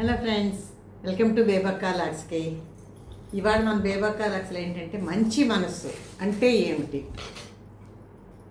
Hello friends welcome to Bebakka లాక్స్కి ఇవాళ మన బేబక్కా లాక్స్లో ఏంటంటే మంచి మనస్సు అంటే ఏమిటి?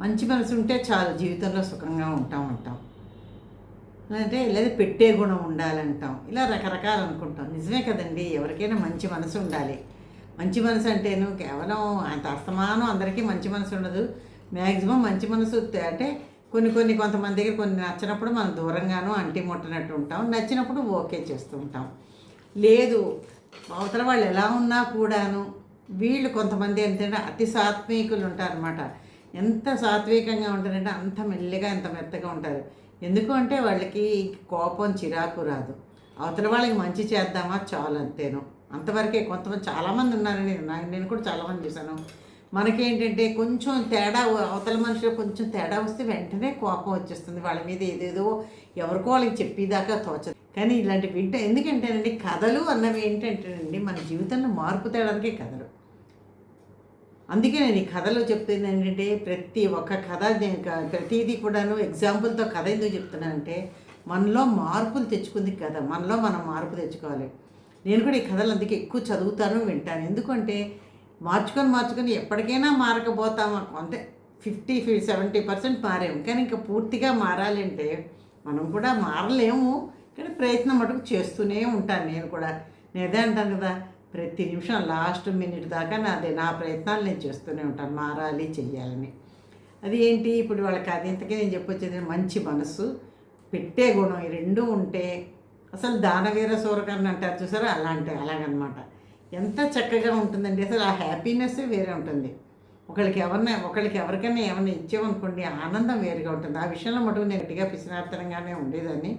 మంచి మనసు ఉంటే చాలు జీవితంలో సుఖంగా ఉంటాం అంటాం. అంటే లేదా పెట్టే గుణం ఉండాలంటాం. ఇలా రకరకాలు అనుకుంటాం. నిజమే కదండి ఎవరికైనా మంచి మనసు ఉండాలి. మంచి మనసు అంటేను కేవలం అంత అస్తమానం అందరికీ మంచి మనసు ఉండదు. మ్యాక్సిమం మంచి మనసు అంటే కొన్ని కొన్ని కొంతమంది దగ్గర కొన్ని నచ్చినప్పుడు మనం దూరంగానూ అంటి ముట్టనట్టు ఉంటాం. నచ్చినప్పుడు ఓకే చేస్తూ ఉంటాం. లేదు అవతల వాళ్ళు ఎలా ఉన్నా కూడాను వీళ్ళు కొంతమంది ఏంటంటే అతి సాత్వికులు ఉంటారనమాట ఎంత సాత్వికంగా ఉంటారంటే అంత మెల్లిగా ఎంత మెత్తగా ఉంటారు. ఎందుకు అంటే వాళ్ళకి కోపం చిరాకు రాదు. అవతల వాళ్ళకి మంచి చేద్దామా? చాలు అంతేను. అంతవరకే కొంతమంది చాలామంది ఉన్నారని నేను కూడా చాలామంది చూశాను. మనకేంటంటే కొంచెం తేడా అవతల మనుషులు కొంచెం తేడా వస్తే వెంటనే కోపం వచ్చేస్తుంది. వాళ్ళ మీద ఏదేదో ఎవరికో వాళ్ళకి చెప్పేదాకా తోచదు. కానీ ఇలాంటి వింట ఎందుకంటేనండి కథలు అన్నవి ఏంటంటేనండి మన జీవితంలో మార్పు తేడానికి కథలు. అందుకే నేను ఈ కథలో చెప్తుంది ఏంటంటే ప్రతి ఒక్క కథ ప్రతిదీ కూడాను ఎగ్జాంపుల్తో కథ ఎందుకు చెప్తున్నానంటే మనలో మార్పులు తెచ్చుకుంది కథ. మనలో మనం మార్పు తెచ్చుకోవాలి. నేను కూడా ఈ కథలు అందుకే ఎక్కువ చదువుతాను వింటాను. ఎందుకంటే మార్చుకొని మార్చుకొని ఎప్పటికైనా మారకపోతామా. కొంత ఫిఫ్టీ సెవెంటీ పర్సెంట్ మారాము. కానీ ఇంకా పూర్తిగా మారాలంటే మనం కూడా మారలేము. కానీ ప్రయత్నం మటుకు చేస్తూనే ఉంటాను నేను కూడా. నేదే అంటాను కదా ప్రతి నిమిషం లాస్ట్ మినిట్ దాకా నాది నా ప్రయత్నాలు నేను చేస్తూనే ఉంటాను. మారాలి చెయ్యాలని. అది ఏంటి? ఇప్పుడు వాళ్ళకి అది ఇంతకే నేను చెప్పొచ్చేది మంచి మనస్సు పెట్టే గుణం ఈ రెండు ఉంటే అసలు దానవీర సూరకర్ణ అంటారు చూసారా? అలాంటి అలాగనమాట. ఎంత చక్కగా ఉంటుందండి. అసలు ఆ హ్యాపీనెస్ వేరే ఉంటుంది. ఒకళ్ళకి ఎవరిన ఒకళ్ళకి ఎవరికైనా ఏమైనా ఇచ్చామనుకోండి ఆనందం వేరుగా ఉంటుంది. ఆ విషయంలో మటుకు నేను గట్టిగా పిసినార్థనంగానే ఉండేదాన్ని.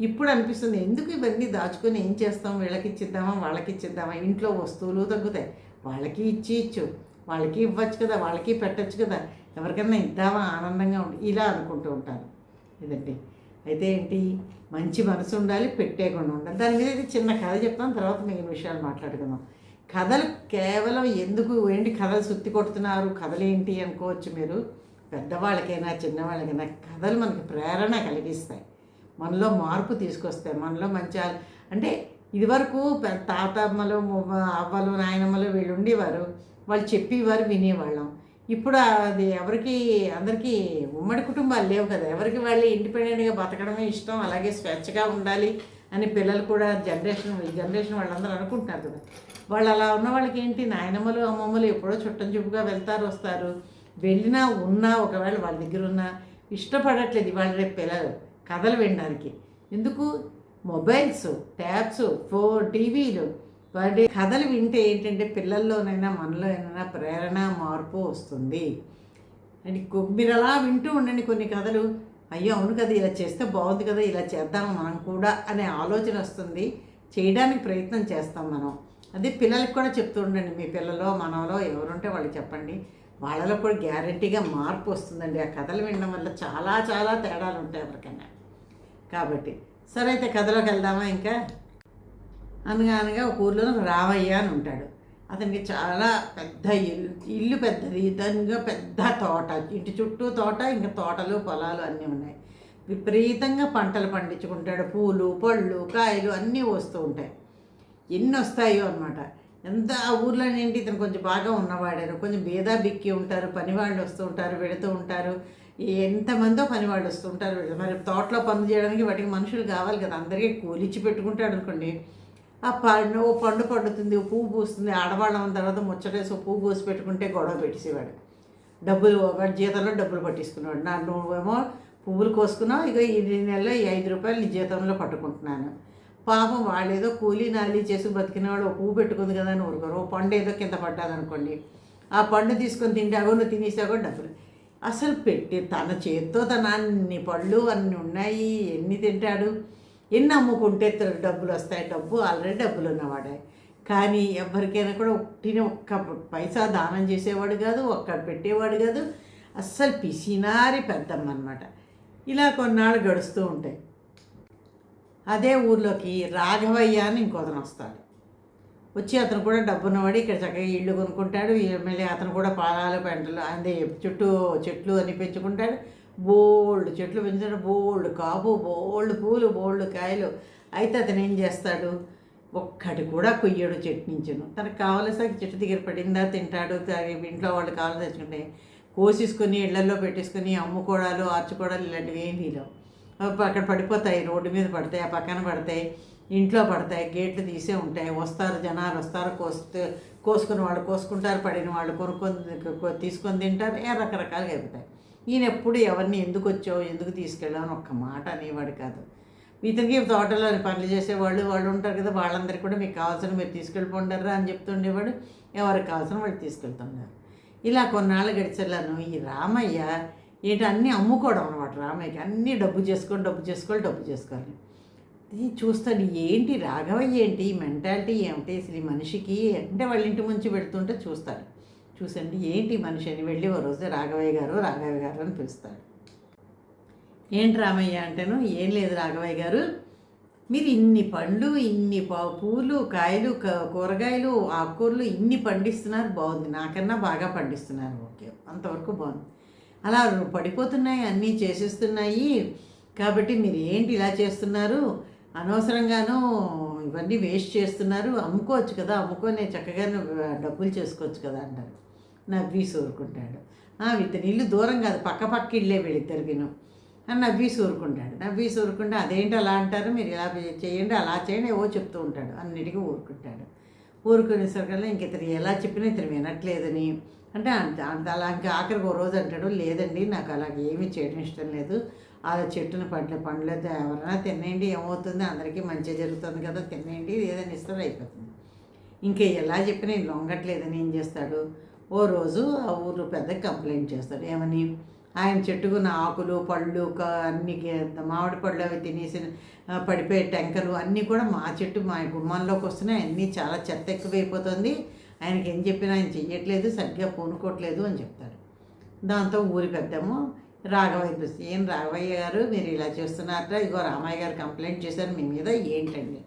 ఇప్పుడు అనిపిస్తుంది ఎందుకు ఇవన్నీ దాచుకొని ఏం చేస్తాం? వీళ్ళకి ఇచ్చిద్దామా? వాళ్ళకి ఇచ్చిద్దామా? ఇంట్లో వస్తువులు తగ్గుతాయి. వాళ్ళకి ఇచ్చి ఇచ్చు. వాళ్ళకి ఇవ్వచ్చు కదా? వాళ్ళకి పెట్టచ్చు కదా? ఎవరికైనా ఇద్దామా? ఆనందంగా ఉండి ఇలా అనుకుంటూ ఉంటాను. ఇదండి. అయితే ఏంటి? మంచి మనసు ఉండాలి పెట్టే ఉండాలి. దాని మీద అయితే చిన్న కథ చెప్తాను తర్వాత మిగిలిన విషయాలు మాట్లాడుకుందాం. కథలు కేవలం ఎందుకు ఏంటి కథలు సుత్తి కొడుతున్నారు కథలు ఏంటి అనుకోవచ్చు మీరు. పెద్దవాళ్ళకైనా చిన్నవాళ్ళకైనా కథలు మనకి ప్రేరణ కలిగిస్తాయి. మనలో మార్పు తీసుకొస్తాయి మనలో మంచి అంటే ఇదివరకు తాతమ్మలు అవ్వలు నాయనమ్మలు వీళ్ళు ఉండేవారు. వాళ్ళు చెప్పేవారు వినేవాళ్ళం. ఇప్పుడు అది ఎవరికి అందరికీ ఉమ్మడి కుటుంబాలు లేవు కదా. ఎవరికి వాళ్ళు ఇండిపెండెంట్గా బతకడమే ఇష్టం అలాగే స్వేచ్ఛగా ఉండాలి అని పిల్లలు కూడా జనరేషన్ జనరేషన్ వాళ్ళందరూ అనుకుంటున్నారు కదా. వాళ్ళు అలా ఉన్న వాళ్ళకి ఏంటి? నాయనమ్మలు అమ్మమ్మలు ఎప్పుడో చుట్టం చూపుగా వెళ్తారు వస్తారు. వెళ్ళినా ఉన్నా ఒకవేళ వాళ్ళ దగ్గర ఉన్నా ఇష్టపడట్లేదు వాళ్ళ రేపు పిల్లలు కథలు వినడానికి. ఎందుకు? మొబైల్స్ ట్యాబ్స్ ఫో టీవీలు వాటి కథలు వింటే ఏంటంటే పిల్లల్లోనైనా మనలో ఏమైనా ప్రేరణ మార్పు వస్తుంది. అండ్ మీరు అలా వింటూ ఉండండి కొన్ని కథలు. అయ్యో అవును కదా ఇలా చేస్తే బాగుంది కదా ఇలా చేద్దాం మనం కూడా అనే ఆలోచన వస్తుంది. చేయడానికి ప్రయత్నం చేస్తాం మనం. అదే పిల్లలకి కూడా చెప్తూ ఉండండి మీ పిల్లలో మనలో ఎవరుంటే వాళ్ళు చెప్పండి. వాళ్ళలో కూడా గ్యారంటీగా మార్పు వస్తుందండి. ఆ కథలు వినడం వల్ల చాలా చాలా తేడాలు ఉంటాయి ఎవరికైనా. కాబట్టి సరే అయితే కథలోకి వెళ్దామా ఇంకా? అనగా అనగా ఒక ఊర్లో రామయ్య అని ఉంటాడు. అతనికి చాలా పెద్ద ఇల్లు ఇల్లు పెద్దది. దానిగా పెద్ద తోట. ఇంటి చుట్టూ తోట ఇంకా తోటలు పొలాలు అన్నీ ఉన్నాయి. విపరీతంగా పంటలు పండించుకుంటాడు. పూలు పళ్ళు కాయలు అన్నీ వస్తూ ఉంటాయి. ఎన్ని వస్తాయో అనమాట ఎంత ఆ ఊర్లో ఏంటి? ఇతను కొంచెం బాగా ఉన్నవాడారు. కొంచెం బీదా బిక్కి ఉంటారు. పనివాళ్ళు వస్తూ ఉంటారు వెళుతూ ఉంటారు. ఎంతమందో పనివాళ్ళు వస్తూ ఉంటారు. మరి తోటలో పనులు చేయడానికి వాటికి మనుషులు కావాలి కదా. అందరికీ కూలిచ్చి పెట్టుకుంటాడు అనుకోండి. ఆ పండు ఓ పండు పండుతుంది ఓ పువ్వు పూస్తుంది. ఆడవాళ్ళం అన్న తర్వాత ముచ్చటేసి ఓ పువ్వు పూసి పెట్టుకుంటే గొడవ పెట్టేసేవాడు. డబ్బులు వాడి జీతంలో డబ్బులు పట్టించుకున్నాడు నా నువ్వేమో పువ్వులు కోసుకున్నావు ఇక ఈ నెలలో ఈ ఐదు రూపాయలు నీ జీతంలో పట్టుకుంటున్నాను. పాపం వాళ్ళేదో కూలి కూలీ నాలి చేసి బతికినవాడు ఓ పువ్వు పెట్టుకుంది కదా అని ఊరుకోరు. ఓ పండు ఏదో కింద పడ్డాదనుకోండి. ఆ పండు తీసుకొని తింటే అగో నువ్వు తినేసాగో డబ్బులు. అసలు పెట్టి తన చేత్తో తన అన్ని పళ్ళు అన్ని ఉన్నాయి ఎన్ని తింటాడు? ఎన్ని అమ్ముకుంటే డబ్బులు వస్తాయి? డబ్బు ఆల్రెడీ డబ్బులు ఉన్నవాడే. కానీ ఎవరికైనా కూడా ఒట్టిన ఒక్క పైసా దానం చేసేవాడు కాదు ఒక్క పెట్టేవాడు కాదు. అస్సలు పిసినారి పెద్దమ్మ అనమాట ఇలా కొన్నాళ్ళు గడుస్తూ ఉంటాయి. అదే ఊర్లోకి రాఘవయ్య అని ఇంకొతను వస్తాడు. వచ్చి అతను కూడా డబ్బున్నవాడు ఇక్కడ చక్కగా ఇళ్ళు కొనుక్కుంటాడు. మళ్ళీ అతను కూడా పాలాలు పెంటలు అదే చుట్టూ చెట్లు అని పెంచుకుంటాడు. బోల్డ్ చెట్లు పెంచడం బోల్డ్ కాపు బోల్డ్ పూలు బోల్డ్ కాయలు. అయితే అతను ఏం చేస్తాడు? ఒక్కటి కూడా కొయ్యడు చెట్టు నుంచును. తనకు కావలసిన చెట్టు దగ్గర పడిందా తింటాడు ఇంట్లో వాళ్ళు కావాలి తెచ్చుకుంటే కోసేసుకొని ఇళ్ళలో పెట్టేసుకొని అమ్ముకోవడాలు ఆర్చుకోవడాలు ఇలాంటివి ఏం వీలవు. అక్కడ పడిపోతాయి రోడ్డు మీద పడతాయి ఆ పక్కన పడతాయి ఇంట్లో పడతాయి గేట్లు తీసే ఉంటాయి వస్తారు జనాలు వస్తారు కోస్తే కోసుకుని వాళ్ళు కోసుకుంటారు పడిన వాళ్ళు కొనుక్కొని తీసుకొని తింటారు ఏ రకరకాలుగా అయిపోతాయి. ఈయన ఎప్పుడు ఎవరిని ఎందుకు వచ్చావు ఎందుకు తీసుకెళ్ళావు అని ఒక్క మాట అనేవాడు కాదు. ఇతనికి తోటలో పనులు చేసేవాళ్ళు వాళ్ళు ఉంటారు కదా వాళ్ళందరికీ కూడా మీకు కావాల్సిన మీరు తీసుకెళ్ళిపోండారా అని చెప్తుండేవాడు ఎవరికి కావాల్సిన వాళ్ళు తీసుకెళ్తున్నారు ఇలా కొన్నాళ్ళు గడిచెళ్ళాను ఈ రామయ్య ఏంటి అన్నీ అమ్ముకోవడం అనమాట రామయ్యకి. అన్నీ డబ్బు చేసుకొని డబ్బు చేసుకోవాలి డబ్బు చేసుకోవాలి. ఇది చూస్తాడు ఏంటి రాఘవయ్య ఏంటి మెంటాలిటీ ఏమిటి అసలు ఈ మనిషికి అంటే వాళ్ళ ఇంటి ముంచి పెడుతుంటే చూస్తాడు. చూసండి ఏంటి మనిషి అని వెళ్ళి ఓ రోజు రాఘవయ్య గారు రాఘవయ్య గారు అని పిలుస్తాడు ఏంటి రామయ్య? అంటేను ఏం లేదు రాఘవయ్య గారు మీరు ఇన్ని పండ్లు ఇన్ని పూలు కాయలు కూరగాయలు ఆకుకూరలు ఇన్ని పండిస్తున్నారు బాగుంది. నాకన్నా బాగా పండిస్తున్నారు. ఓకే అంతవరకు బాగుంది. అలా పడిపోతున్నాయి అన్నీ చేసేస్తున్నాయి. కాబట్టి మీరు ఏంటి ఇలా చేస్తున్నారు? అనవసరంగాను ఇవన్నీ వేస్ట్ చేస్తున్నారు. అమ్ముకోవచ్చు కదా అమ్ముకొని చక్కగా డబ్బులు చేసుకోవచ్చు కదా అంటారు. నవ్వి సూరుకుంటాడు. ఇతని ఇల్లు దూరం కాదు పక్క పక్క ఇల్లే వీళ్ళిద్దరికిను అని నవ్వి సూరుకుంటాడు. నవ్వి సూరుకుంటే అదేంటి అలా అంటారు? మీరు ఇలా చేయండి అలా చేయండి ఏవో చెప్తూ ఉంటాడు. అన్నిటికీ ఊరుకుంటాడు. ఊరుకునేసరికల్లా ఇంక ఇతను ఎలా చెప్పినా ఇతను వినట్లేదని. అంటే అంత అంత అలా ఇంకా ఆఖరికి ఓ రోజు అంటాడు లేదండి నాకు అలాగే ఏమీ చేయడం ఇష్టం లేదు. ఆ చెట్టును పండ్ల పండ్లు ఎవరైనా తినేయండి ఏమవుతుంది? అందరికీ మంచి జరుగుతుంది కదా తినేయండి ఏదైనా ఇస్తారు అయిపోతుంది. ఇంకా ఎలా చెప్పినా లొంగట్లేదని ఏం చేస్తాడు? ఓ రోజు ఆ ఊర్లో పెద్ద కంప్లైంట్ చేస్తాడు. ఏమని? ఆయన చెట్టుకున్న ఆకులు పళ్ళు క- అన్ని మామిడి పళ్ళు అవి తినేసిన పడిపోయే టెంకలు అన్నీ కూడా మా చెట్టు మా గుమ్మంలోకి వస్తున్నాయి. అన్నీ చాలా చెత్త ఎక్కువైపోతుంది. ఆయనకి ఏం చెప్పినా ఆయన చెయ్యట్లేదు సరిగ్గా పూనుకోవట్లేదు అని చెప్తాడు. దాంతో ఊరి పెద్దము రాఘవయ్య పిలిచి ఏం రాఘవయ్య గారు మీరు ఇలా చేస్తున్నారట. ఇగో రామయ్య గారు కంప్లైంట్ చేశారు మీ మీద ఏంటండి?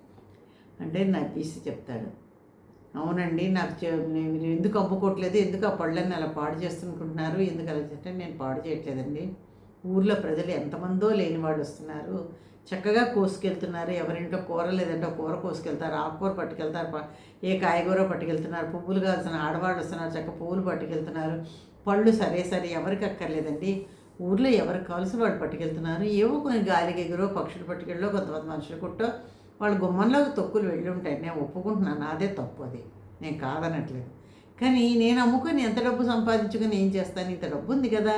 అంటే నవ్వేసి చెప్తాడు. అవునండి నాకు చె- మీరు ఎందుకు అమ్ముకోవట్లేదు ఎందుకు ఆ పళ్ళని అలా పాడు చేస్తునుకుంటున్నారు ఎందుకు అలా చేస్తే నేను పాడు చేయట్లేదండి. ఊర్లో ప్రజలు ఎంతమందో లేని వాళ్ళు వస్తున్నారు. చక్కగా కోసుకెళ్తున్నారు ఎవరింట్లో కూర లేదంటే కూర కోసుకెళ్తారు ఆకుకూర పట్టుకెళ్తారు ఏ కాయగూర పట్టుకెళ్తున్నారు పువ్వులు కావాల్సిన ఆడవాళ్ళు వస్తున్నారు చక్క పువ్వులు పట్టుకెళ్తున్నారు. పళ్ళు సరే సరే ఎవరికి అక్కర్లేదండి. ఊర్లో ఎవరికి కావాల్సిన వాళ్ళు పట్టుకెళ్తున్నారు. ఏవో కొన్ని గాలికి ఎగురో పక్షులు పట్టుకెళ్ళో కొంతమంది మనుషులు కుట్టో వాళ్ళ గుమ్మంలోకి తొక్కులు వెళ్ళి ఉంటాయి నేను ఒప్పుకుంటున్నాను. నాదే తప్పు అది. నేను కాదనట్లేదు. కానీ నేను అమ్ముకొని ఎంత డబ్బు సంపాదించుకొని ఏం చేస్తాను? ఇంత డబ్బు ఉంది కదా.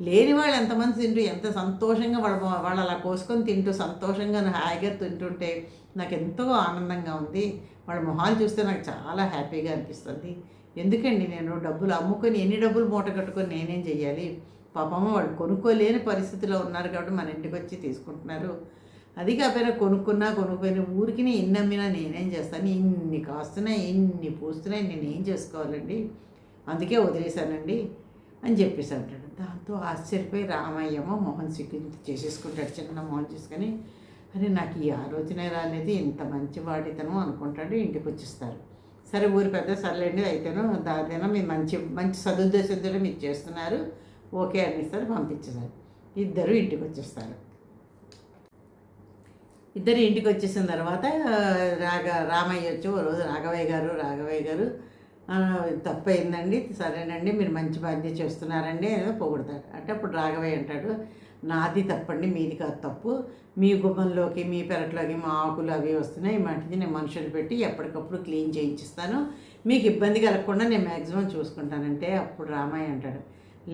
లేని వాళ్ళు ఎంతమంది తింటూ ఎంత సంతోషంగా వాళ్ళ వాళ్ళు అలా కోసుకొని తింటూ సంతోషంగా హాయిగా తింటుంటే నాకు ఎంతో ఆనందంగా ఉంది. వాళ్ళ మొహాలు చూస్తే నాకు చాలా హ్యాపీగా అనిపిస్తుంది. ఎందుకండి నేను డబ్బులు అమ్ముకొని ఎన్ని డబ్బులు మూట కట్టుకొని నేనేం చెయ్యాలి? పాపమ్మ వాళ్ళు కొనుక్కోలేని పరిస్థితిలో ఉన్నారు కాబట్టి మన ఇంటికి వచ్చి తీసుకుంటున్నారు. అది కాకపోయినా కొనుక్కున్నా కొనుక్కుపోయినా ఊరికి ఎన్ని అమ్మినా నేనేం చేస్తాను ఇన్ని కాస్తున్నాయి ఎన్ని పూస్తున్నాయి నేను ఏం చేసుకోవాలండి? అందుకే వదిలేశానండి అని చెప్పేసి అంటాడు. దాంతో ఆశ్చర్యపోయి రామయ్యమో మోహన్ సిగ్గు చేసేసుకుంటాడు చిన్న మోహన్ చేసుకొని. అరే నాకు ఈ ఆలోచనే రాలేదు. ఇంత మంచి వాడితను అనుకుంటాడు ఇంటికి వచ్చేస్తారు. సరే ఊరి పెద్ద సర్లేండి అయితేను దాదైనా మీరు మంచి మంచి సదుద్దేశంతో మీరు చేస్తున్నారు. ఓకే అనిస్తారు పంపించేసారు ఇద్దరు ఇంటికి వచ్చేస్తారు. ఇద్దరు ఇంటికి వచ్చేసిన తర్వాత రాగ రామయ్య వచ్చి ఓ రోజు రాఘవయ్య గారు రాఘవయ్య గారు తప్పు అయిందండి సరేనండి మీరు మంచి బాధ్యత చేస్తున్నారండి ఏదో పొగుడతాడు. అంటే అప్పుడు రాఘవయ్య అంటాడు నాది తప్పండి మీది కాదు తప్పు. మీ గుమ్మంలోకి మీ పెరట్లోకి మా ఆకులు అవి వస్తున్నాయి. మట్టిది నేను మనుషులు పెట్టి ఎప్పటికప్పుడు క్లీన్ చేయించిస్తాను. మీకు ఇబ్బంది కలగకుండా నేను మ్యాక్సిమం చూసుకుంటానంటే అప్పుడు రామయ్య అంటాడు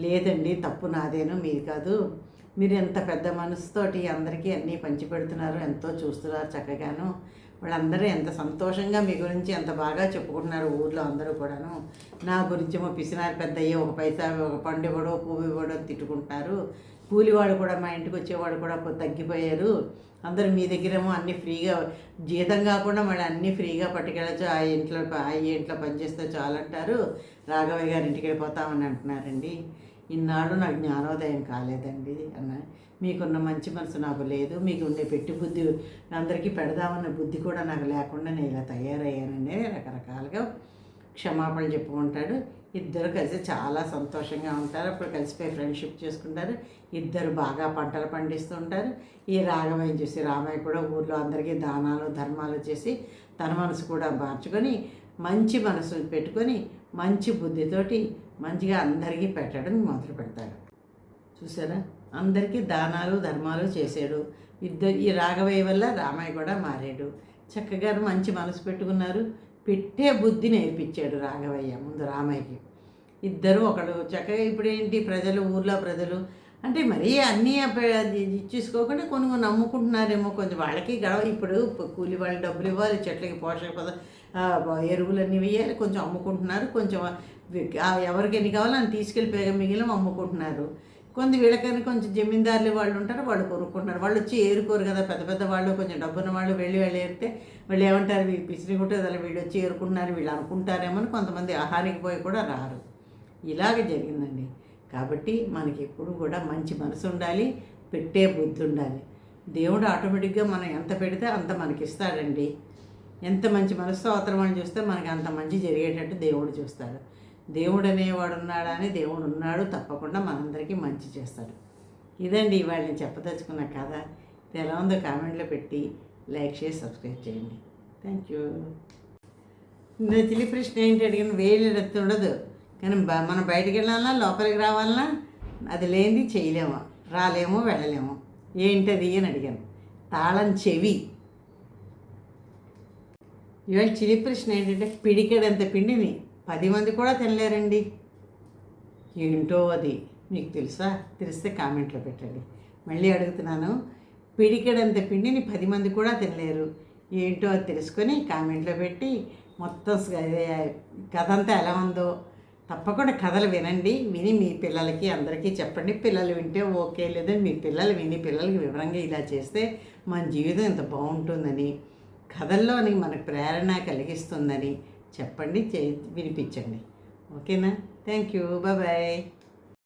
లేదండి తప్పు నాదేను మీది కాదు. మీరు ఎంత పెద్ద మనసుతోటి అందరికీ అన్నీ పంచిపెడుతున్నారు ఎంతో చూస్తున్నారు చక్కగాను. వాళ్ళందరూ ఎంత సంతోషంగా మీ గురించి ఎంత బాగా చెప్పుకుంటున్నారు ఊర్లో అందరూ కూడాను. నా గురించి మా పిసినారు పెద్దయ్య ఒక పైసా ఒక పండు ఇవ్వడో పువ్వు ఇవ్వడో తిట్టుకుంటున్నారు కూలివాడు కూడా మా ఇంటికి వచ్చేవాడు కూడా తగ్గిపోయారు. అందరూ మీ దగ్గరేమో అన్నీ ఫ్రీగా జీతం కాకుండా మళ్ళీ అన్నీ ఫ్రీగా పట్టుకెళ్ళచ్చు ఆ ఇంట్లో ఆ ఇంట్లో పనిచేస్తే చాలంటారు. రాఘవయ్య గారి ఇంటికి వెళ్ళిపోతామని అంటున్నారండి. ఇన్నాళ్ళు నాకు జ్ఞానోదయం కాలేదండి అన్న. మీకున్న మంచి మనసు నాకు లేదు. మీకు ఉండే పెట్టి బుద్ధి అందరికీ పెడదామన్న బుద్ధి కూడా నాకు లేకుండా నేను ఇలా తయారయ్యానని రకరకాలుగా క్షమాపణలు చెప్పుకుంటాడు. ఇద్దరు కలిసి చాలా సంతోషంగా ఉంటారు. అప్పుడు కలిసిపోయి ఫ్రెండ్షిప్ చేసుకుంటారు. ఇద్దరు బాగా పంటలు పండిస్తూ ఉంటారు. ఈ రాఘవయ్య చూసి రామయ్య కూడా ఊర్లో అందరికీ దానాలు ధర్మాలు చేసి తన మనసు కూడా మార్చుకొని మంచి మనసు పెట్టుకొని మంచి బుద్ధితోటి మంచిగా అందరికీ పెట్టడం మొదలు పెడతాడు చూసారా? అందరికీ దానాలు ధర్మాలు చేశాడు. ఇద్దరు ఈ రాఘవయ్య వల్ల రామయ్య కూడా మారాడు. చక్కగా మంచి మనసు పెట్టుకున్నారు. పెట్టే బుద్ధి నేర్పించాడు రాఘవయ్య ముందు రామయ్యకి. ఇద్దరు ఒకడు చక్కగా ఇప్పుడు ఏంటి ప్రజలు ఊర్లో ప్రజలు? అంటే మరీ అన్నీ ఇచ్చేసుకోకుండా కొన్ని కొన్ని నమ్ముకుంటున్నారేమో కొంచెం వాళ్ళకి గడవ ఇప్పుడు కూలి వాళ్ళు డబ్బులు ఇవ్వాలి చెట్లకి పోషక పద ఎరువులన్నీ వేయాలి. కొంచెం అమ్ముకుంటున్నారు. కొంచెం ఎవరికి ఎన్ని కావాలో అని తీసుకెళ్ళిపోయాక మిగిలిన అమ్ముకుంటున్నారు. కొంత వీళ్ళకని కొంచెం జమీందారులు వాళ్ళు ఉంటారు వాళ్ళు కొనుక్కుంటున్నారు. వాళ్ళు వచ్చి ఏరుకోరు కదా. పెద్ద పెద్ద వాళ్ళు కొంచెం డబ్బున్న వాళ్ళు వెళ్ళి వెళ్ళి ఏరితే వాళ్ళు ఏమంటారు? వీళ్ళు పిసిరి కొట్టేది వీళ్ళు వచ్చి ఏరుకుంటున్నారు వీళ్ళు అనుకుంటారేమో అని కొంతమంది ఆహారానికి పోయి కూడా రారు. ఇలాగ జరిగిందండి. కాబట్టి మనకి ఎప్పుడు కూడా మంచి మనసు ఉండాలి పెట్టే బుద్ధి ఉండాలి. దేవుడు ఆటోమేటిక్గా మనం ఎంత పెడితే అంత మనకి ఇస్తాడండి ఎంత మంచి మనసుతో అవతల చూస్తే మనకి అంత మంచి జరిగేటట్టు దేవుడు చూస్తాడు. దేవుడు అనేవాడు ఉన్నాడా అని దేవుడు ఉన్నాడు తప్పకుండా మనందరికీ మంచి చేస్తాడు. ఇదండి ఇవాళ నేను చెప్పదలుచుకున్న కథ. ఇది ఎలా ఉందో కామెంట్లో పెట్టి లైక్ చేసి సబ్స్క్రైబ్ చేయండి. థ్యాంక్ యూ ఇందులో ప్రశ్న ఏంటి అడిగిన వేలు ఉండదు. కానీ బ- మనం బయటకు వెళ్ళాలన్నా లోపలికి రావాలన్నా అది లేనిది చేయలేము. రాలేము వెళ్ళలేము. ఏంటది అని అడిగాను. తాళం చెవి. ఇవాళ చిలి ప్రశ్న ఏంటంటే పిడికెడంత పిండిని పది మంది కూడా తినలేరండి. ఏంటో అది? మీకు తెలుసా? తెలిస్తే కామెంట్లో పెట్టండి. మళ్ళీ అడుగుతున్నాను పిడికెడంత పిండిని పది మంది కూడా తినలేరు. ఏంటో అది తెలుసుకొని కామెంట్లో పెట్టి మొత్తం కథ అంతా ఎలా ఉందో తప్పకుండా కథలు వినండి విని మీ పిల్లలకి అందరికీ చెప్పండి. పిల్లలు వింటే ఓకే లేదని మీ పిల్లలు విని పిల్లలకి వివరంగా ఇలా చేస్తే మన జీవితం ఇంత బాగుంటుందని. కథల్లోని మనకు ప్రేరణ కలిగిస్తుందని చెప్పండి చే వినిపించండి. ఓకేనా? Thank you. బాయ్